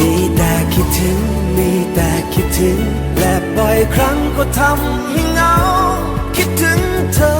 มีแต่คิดถึง มีแต่คิดถึง และบ่อยครั้งก็ทำให้เหงา คิดถึงเธอ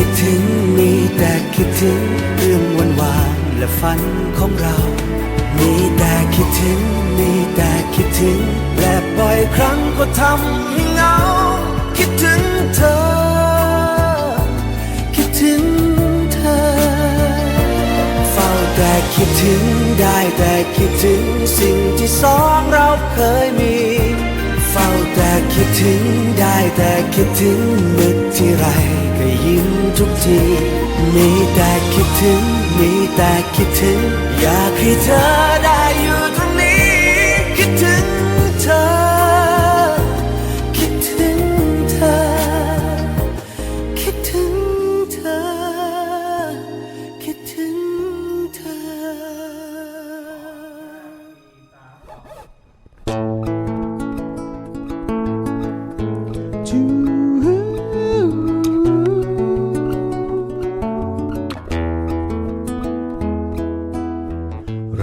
ิดำให้เหงา คิดถึงเธอ คิดถึงเธอ เฝ้าแต่คิดถึงได้แต่คิดถึงสิ่งที่สองเราเคยมีเฝ้าแต่คิดถึงได้แต่คิดถึงนึกที่ไรก็ยิ้มทุกที มีแต่คิดถึง มีแต่คิดถึง อยากให้เธอได้อยู่ตรงนี้คิดถึง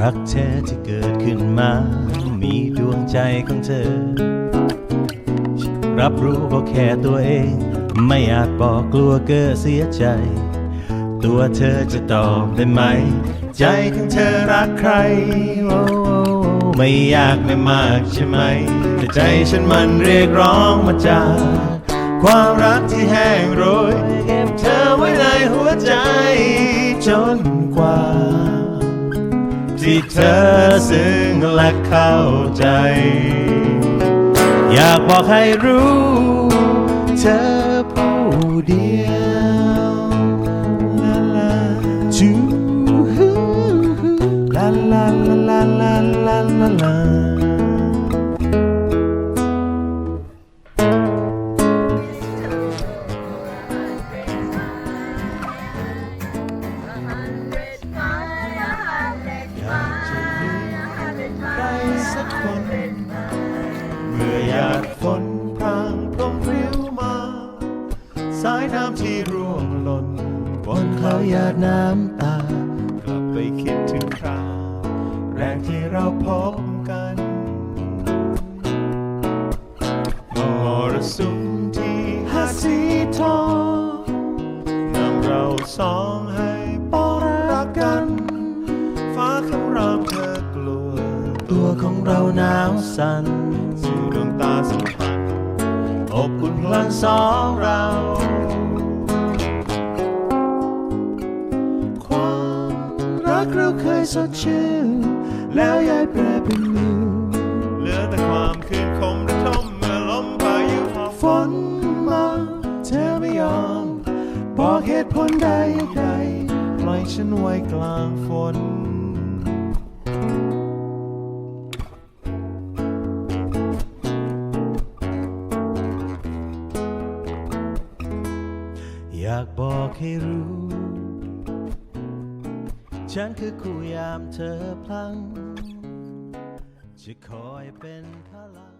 รักแท้ที่เกิดขึ้นมา มีดวงใจของเธอ รับรู้ก็แค่ตัวเอง ไม่อาจบอกกลัวเกิดเสียใจ ตัวเธอจะตอบได้ไหม ใจของเธอรักใคร โอ้ไม่ยากไม่มากใช่ไหม แต่ใจฉันมันเรียกร้องมาจาก ความรักที่แห้งโรยเก็บเธอไว้ในหัวใจจนกว่า ที่เธอซึ้งและเข้าใจ อยากบอกให้รู้ เธอผู้เดียว สายน้ำที่ร่วงหล่นบนเขาหยาดน้ำตา กลับไปคิดถึงคราว แรกที่เราพบกันมรสุมที่หาดสีทองนำเราสองให้ปองรักกัน ฟ้าคำรามเธอกลัว ตัวของเราหนาวสั่นสู่ดวงตาสัมพันอบอุ่นพลันสองเรา ยสดชื่น แล้วยายแปรเป็นนิวเหลือแต่ความคืนคมระทมเมื่อลมพายุพอฝนมาเธอไม่ยอม บอกเหตุผลใดใดปล่อยฉันไว้กลางฝนอยากบอกให้รู้ ฉันคือคู่ยามเธอพลัง จะคอยเป็นพลัง